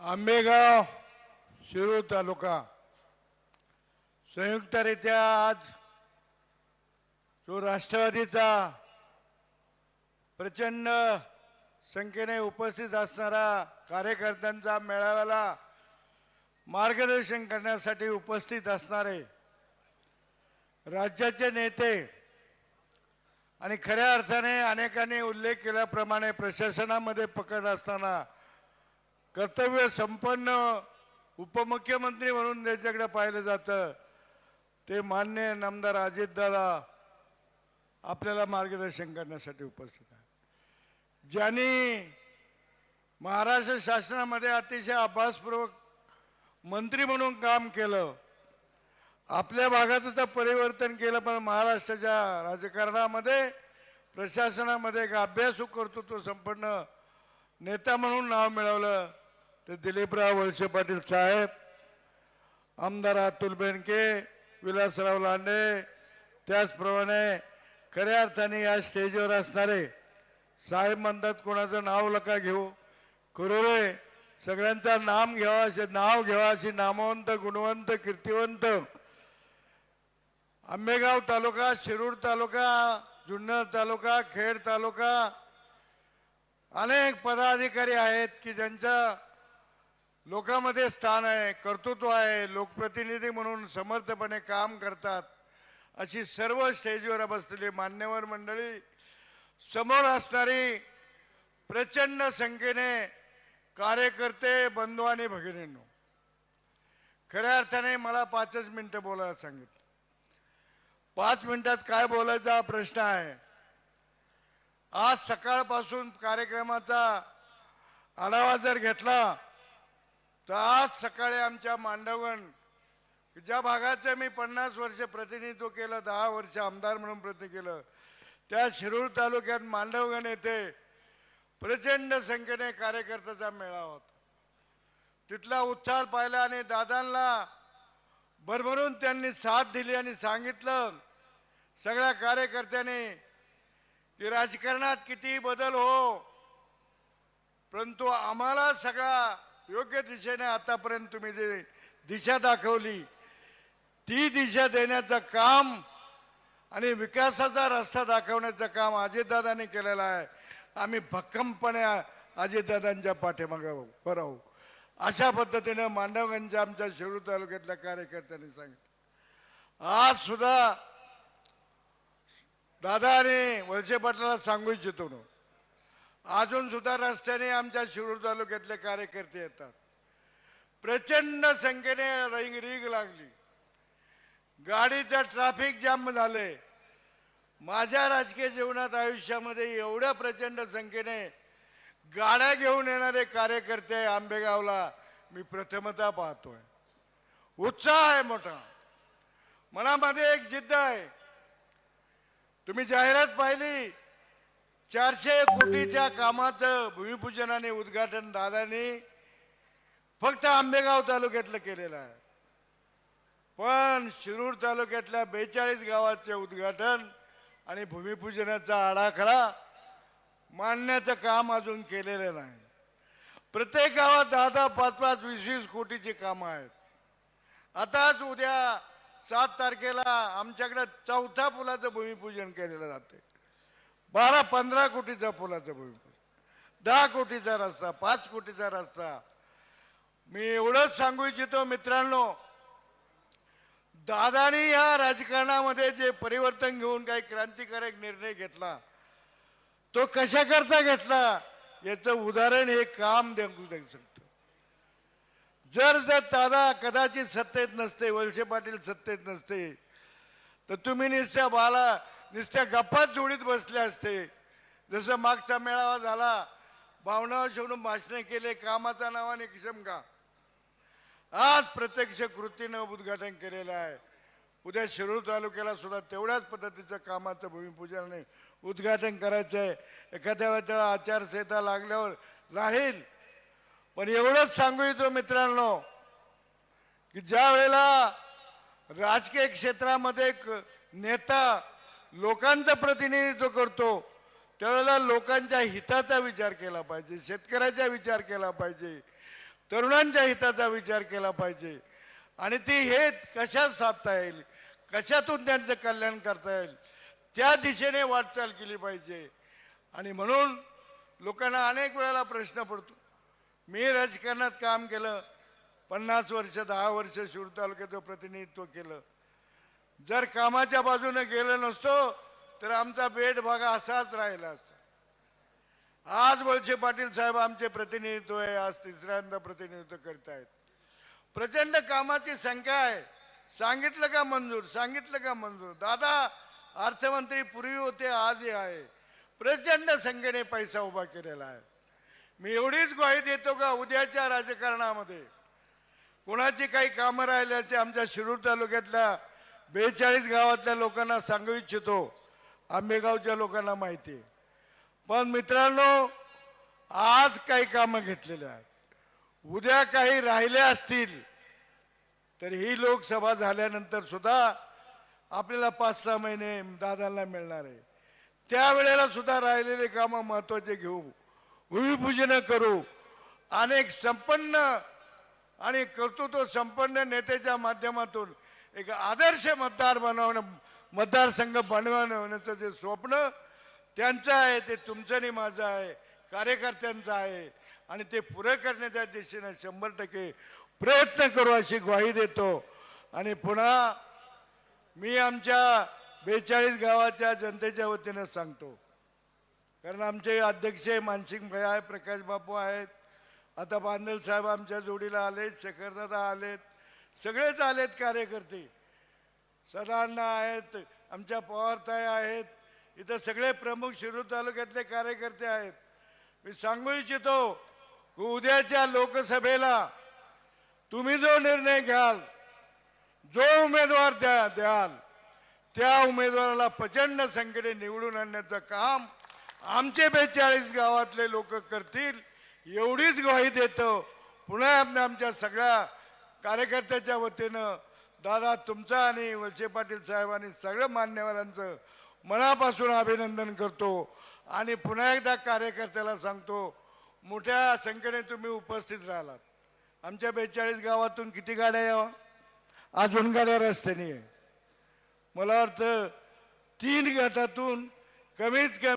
आंबेगाव शिरूर तालुका. संयुक्तरित्या आज जो राष्ट्रवादीचा प्रचंड संख्येने उपस्थित असणारा कार्यकर्त्यांचा मेळाव्याला मार्गदर्शन करण्यासाठी उपस्थित असणारे राज्याचे नेते आणि खऱ्या अर्थाने अनेकांनी उल्लेख केल्याप्रमाणे प्रशासनामध्ये पकड असताना कर्तव्य संपन्न उपमुख्यमंत्री म्हणून त्याच्याकडे पाहिलं जातं ते मान्य नामदार अजितदादा आपल्याला मार्गदर्शन करण्यासाठी उपस्थित आहे ज्यांनी महाराष्ट्र शासनामध्ये अतिशय अभ्यासपूर्वक मंत्री म्हणून काम केलं आपल्या भागात तर परिवर्तन केलं पण महाराष्ट्राच्या राजकारणामध्ये प्रशासनामध्ये एक अभ्यासू कर्तृत्व संपन्न नेता म्हणून नाव मिळवलं. ते दिलीपराव वळसे पाटील साहेब आमदार अतुल बेनके विलासराव लांडे त्याचप्रमाणे खऱ्या अर्थाने या स्टेजवर असणारे साहेब म्हणतात कोणाचं नाव लका घेऊ. करोळे सगळ्यांचा नाम घ्यावा असे नाव घ्यावा अशी नामवंत गुणवंत कीर्तिवंत. आंबेगाव तालुका शिरूर तालुका जुन्नर तालुका खेड तालुका अनेक पदाधिकारी आहेत की ज्यांच्या लोकांमध्ये स्थान आहे कर्तृत्व आहे लोकप्रतिनिधी म्हणून समर्थपणे काम करतात. अशी सर्व स्टेजवर बसलेली मान्यवर मंडळी समोर असणारी प्रचंड संख्येने कार्यकर्ते बंधू आणि भगिनींनो खऱ्या अर्थाने मला पाचच मिनटं बोलायला सांगितलं. पाच मिनिटात काय बोलायचा हा प्रश्न आहे? आज सकाळपासून कार्यक्रमाचा आढावा जर घेतला तर आज सकाळी आमच्या मांडवगण ज्या भागाचं मी पन्नास वर्ष प्रतिनिधित्व केलं दहा वर्ष आमदार म्हणून प्रतिनिधी केलं त्या शिरूर तालुक्यात मांडवगण येथे प्रचंड संख्येने कार्यकर्त्याचा मेळावा होता. तिथला उत्साह पाहिला आणि दादांना भरभरून त्यांनी साथ दिली आणि सांगितलं सगळ्या कार्यकर्त्यांनी की राजकारणात किती बदल हो परंतु आम्हाला सगळा योग्य दिशेने आतापर्यंत तुम्ही जे दिशा दाखवली ती दिशा देण्याचं काम आणि विकासाचा रस्ता दाखवण्याचं काम अजितदादांनी केलेलं आहे. आम्ही भक्कमपणे अजितदादांच्या पाठीमागे उभं राहू. अशा पद्धतीनं मांडवगंजच्या आमच्या शिरूर तालुक्यातल्या कार्यकर्त्यांनी सांगितलं. आज सुद्धा दादा आणि वळसे पाटलाला सांगू इच्छितो ना. अजून सुद्धा रस्त्याने आमच्या शिरूर तालुक्यातले कार्यकर्ते येतात. प्रचंड संख्येने रिंग रिंग लागली. गाडीचं ट्रॅफिक जाम झाले माझ्या राजकीय जीवनात आयुष्यामध्ये एवढ्या प्रचंड संख्येने गाड्या घेऊन येणारे कार्यकर्ते आंबेगावला मी प्रथमता पाहतोय. उत्साह आहे मोठा. मनामध्ये एक जिद्द आहे. तुम्ही जाहिरात पाहिली चारशे कोटीच्या कामाचं भूमिपूजन आणि उद्घाटन दादाने फक्त आंबेगाव तालुक्यातलं केलेलं आहे. पण शिरूर तालुक्यातल्या बेचाळीस गावाचे उद्घाटन आणि भूमिपूजनाचा आराखडा मांडण्याचं काम अजून केलेलं नाही. प्रत्येक गावात दहा दहा पाच पाच वीस वीस कोटीची कामं आहेत. आताच उद्या सात तारखेला आमच्याकडे चौथ्या पुलाचं भूमिपूजन केलेलं जाते. बारा पंधरा कोटीचा पुलाचा भूमिपूजन. दहा कोटीचा रस्ता पाच कोटीचा रस्ता. मी एवढंच सांगू इच्छितो मित्रांनो दादानी या राजकारणामध्ये जे परिवर्तन घेऊन काही क्रांतिकारक निर्णय घेतला तो कशा करता घेतला याचं उदाहरण हे काम देऊ देऊ शकतं. जर जर दादा कदाचित सत्तेत नसते वळसे पाटील सत्तेत नसते तर तुम्ही निश्चय बाला नुसत्या गप्पात जोडीत बसले असते. जसं मागचा मेळावा झाला भावनावर शिवून भाषणे केले कामाच्या नावाने किसम का आज प्रत्यक्ष कृतीनं उद्घाटन केलेलं आहे. उद्या शिरूर तालुक्याला सुद्धा तेवढ्याच पद्धतीचं कामाचं भूमिपूजनाने उद्घाटन करायचं आहे. एखाद्या वेळेला आचारसंहिता लागल्यावर राहील. पण एवढंच सांगू इच्छितो मित्रांनो की ज्या वेळेला राजकीय क्षेत्रामध्ये एक नेता लोकांचं प्रतिनिधित्व करतो. त्यावेळेला लोकांच्या हिताचा विचार केला पाहिजे शेतकऱ्याचा विचार केला पाहिजे तरुणांच्या हिताचा विचार केला पाहिजे. आणि ती हे कशात साधता येईल कशातून त्यांचं कल्याण करता येईल त्या दिशेने वाटचाल केली पाहिजे. आणि म्हणून लोकांना अनेक वेळेला प्रश्न पडतो. मी राजकारणात काम केलं पन्नास वर्ष दहा वर्ष शिरूर तालुक्याचं प्रतिनिधित्व केलं. जर कामाच्या बाजूने गेलो नसतो तर आमचा बेड भागा असाच राहिला असता. आज वळसे पाटील साहेब आमचे प्रतिनिधित्व आहे आज तिसऱ्यांदा प्रतिनिधित्व करतायत. प्रचंड कामाची संख्या आहे. सांगितलं का मंजूर? सांगितलं का मंजूर? दादा अर्थमंत्री पूर्वी होते आजही आहे. प्रचंड संख्येने पैसा उभा केलेला आहे. मी एवढीच ग्वाही देतो का उद्याच्या राजकारणामध्ये? कोणाची काही कामं राहिल्याचे आमच्या शिरूर तालुक्यातल्या बेचाळीस गावातल्या लोकांना सांगू इच्छितो. आंबेगावच्या लोकांना माहिती आहे. पण मित्रांनो आज काही कामं घेतलेली आहेत. उद्या काही राहिले असतील तर ही लोकसभा झाल्यानंतर सुद्धा आपल्याला पाच सहा महिने दादांना मिळणार आहे. त्यावेळेला सुद्धा राहिलेले कामं महत्त्वाचे घेऊ. भूमिपूजनं करू. अनेक संपन्न आणि कर्तृत्व संपन्न नेत्याच्या माध्यमातून एक आदर्श मतदार बनवणं मतदारसंघ बनवण्याचं जे स्वप्न त्यांचं आहे ते तुमचं आणि माझं आहे कार्यकर्त्यांचं आहे आणि ते पुरं करण्याच्या दिशेनं शंभर टक्के प्रयत्न करू अशी ग्वाही देतो. आणि पुन्हा मी आमच्या बेचाळीस गावाच्या जनतेच्या वतीनं सांगतो. कारण आमचे अध्यक्ष मानसिंग भैया आहे प्रकाश बापू आहेत. आता बांदल साहेब आमच्या जोडीला आलेत शेखरदादा आलेत. सगळेच आलेत कार्यकर्ते. सरांना आहेत आमच्या पवारताई आहेत इथं सगळे प्रमुख शिरूर तालुक्यातले कार्यकर्ते आहेत. मी सांगू इच्छितो की उद्याच्या लोकसभेला तुम्ही जो निर्णय घ्याल जो उमेदवार द्या द्याल त्या उमेदवाराला प्रचंड संख्येने निवडून आणण्याचं काम आमचे बेचाळीस गावातले लोक करतील एवढीच ग्वाही देतो. पुन्हा आमच्या सगळ्या कार्यकर्त्याच्या वतीनं दादा तुमचा आणि वळसे पाटील साहेबांनी आणि सगळ्या मान्यवरांचं मनापासून अभिनंदन करतो. आणि पुन्हा एकदा कार्यकर्त्याला सांगतो मोठ्या संख्येने तुम्ही उपस्थित राहिलात. आमच्या बेचाळीस गावातून किती गाड्या यावा? अजून गाड्या रस्त्याने आहे. मला वाटतं तीन गटातून कमीत कमी